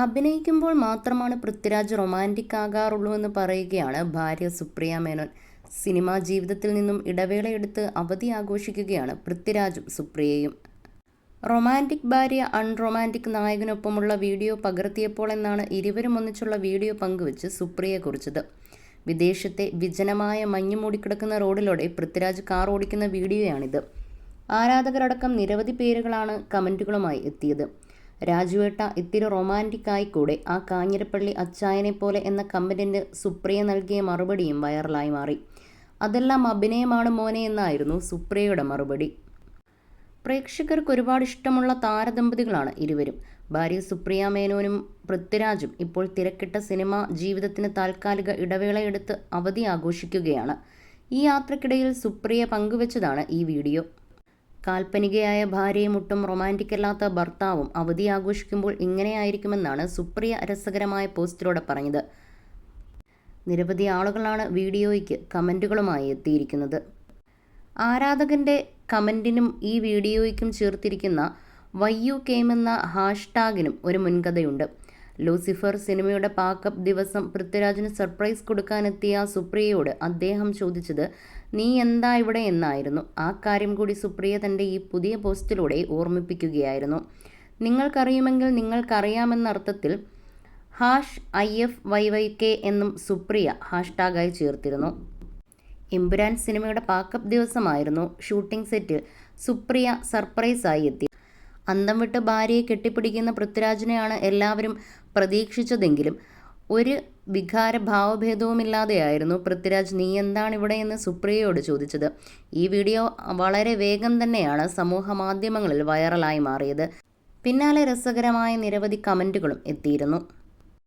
അഭിനയിക്കുമ്പോൾ മാത്രമാണ് പൃഥ്വിരാജ് റൊമാന്റിക് ആകാറുള്ളൂ എന്ന് പറയുകയാണ് ഭാര്യ സുപ്രിയ മേനോൻ. സിനിമാ ജീവിതത്തിൽ നിന്നും ഇടവേളയെടുത്ത് അവധി ആഘോഷിക്കുകയാണ് പൃഥ്വിരാജും സുപ്രിയയും. റൊമാന്റിക് ഭാര്യ അൺറൊമാന്റിക് നായകനൊപ്പമുള്ള വീഡിയോ പകർത്തിയപ്പോൾ എന്നാണ് ഇരുവരും ഒന്നിച്ചുള്ള വീഡിയോ പങ്കുവച്ച് സുപ്രിയ കുറിച്ചത്. വിദേശത്തെ വിജനമായ മഞ്ഞു മൂടിക്കിടക്കുന്ന റോഡിലൂടെ പൃഥ്വിരാജ് കാർ ഓടിക്കുന്ന വീഡിയോയാണിത്. ആരാധകരടക്കം നിരവധി പേരുകളാണ് കമന്റുകളുമായി എത്തിയത്. രാജുവേട്ട ഇത്തിരി റൊമാന്റിക് ആയിക്കൂടെ ആ കാഞ്ഞിരപ്പള്ളി അച്ചായനെ പോലെ എന്ന കമന്റിന് സുപ്രിയ നൽകിയ മറുപടിയും വൈറലായി മാറി. അതെല്ലാം അഭിനയമാണ് മോനെ എന്നായിരുന്നു സുപ്രിയയുടെ മറുപടി. പ്രേക്ഷകർക്ക് ഒരുപാട് ഇഷ്ടമുള്ള താരദമ്പതികളാണ് ഇരുവരും. ഭാര്യ സുപ്രിയ മേനോനും പൃഥ്വിരാജും ഇപ്പോൾ തിരക്കിട്ട സിനിമ ജീവിതത്തിന് താൽക്കാലിക ഇടവേളയെടുത്ത് അവധി ആഘോഷിക്കുകയാണ്. ഈ യാത്രക്കിടയിൽ സുപ്രിയ പങ്കുവച്ചതാണ് ഈ വീഡിയോ. കാൽപ്പനികയായ ഭാര്യയും ഒട്ടും റൊമാന്റിക് അല്ലാത്ത ഭർത്താവും അവധി ആഘോഷിക്കുമ്പോൾ ഇങ്ങനെയായിരിക്കുമെന്നാണ് സുപ്രിയ രസകരമായ പോസ്റ്റിലൂടെ പറഞ്ഞത്. നിരവധി ആളുകളാണ് വീഡിയോയ്ക്ക് കമന്റുകളുമായി എത്തിയിരിക്കുന്നത്. ആരാധകന്റെ കമന്റിനും ഈ വീഡിയോയ്ക്കും ചേർത്തിരിക്കുന്ന വൈ യു കെയിം എന്ന ഹാഷ്ടാഗിനും ഒരു മുൻകഥയുണ്ട്. ലൂസിഫർ സിനിമയുടെ പാക്കപ്പ് ദിവസം പൃഥ്വിരാജിന് സർപ്രൈസ് കൊടുക്കാനെത്തിയ സുപ്രിയയോട് അദ്ദേഹം ചോദിച്ചത് നീ എന്താ ഇവിടെ എന്നായിരുന്നു. ആ കാര്യം കൂടി സുപ്രിയ തന്റെ ഈ പുതിയ പോസ്റ്റിലൂടെ ഓർമ്മിപ്പിക്കുകയായിരുന്നു. നിങ്ങൾക്കറിയുമെങ്കിൽ നിങ്ങൾക്കറിയാമെന്ന അർത്ഥത്തിൽ hash I F Y Y K എന്നും സുപ്രിയ ഹാഷ്ടാഗായി ചേർത്തിരുന്നു. എമ്പുരാൻ സിനിമയുടെ പാക്കപ്പ് ദിവസമായിരുന്നു ഷൂട്ടിംഗ് സെറ്റിൽ സുപ്രിയ സർപ്രൈസായി എത്തി. അന്തം വിട്ട് ഭാര്യയെ കെട്ടിപ്പിടിക്കുന്ന പൃഥ്വിരാജിനെയാണ് എല്ലാവരും പ്രതീക്ഷിച്ചതെങ്കിലും ഒരു വികാര ഭാവഭേദവുമില്ലാതെയായിരുന്നു പൃഥ്വിരാജ് നീ എന്താണ് ഇവിടെ? എന്ന് സുപ്രിയയോട് ചോദിച്ചത്. ഈ വീഡിയോ വളരെ വേഗം തന്നെയാണ് സമൂഹ മാധ്യമങ്ങളിൽ വൈറലായി മാറിയത്. പിന്നാലെ രസകരമായ നിരവധി കമന്റുകളും എത്തിയിരുന്നു.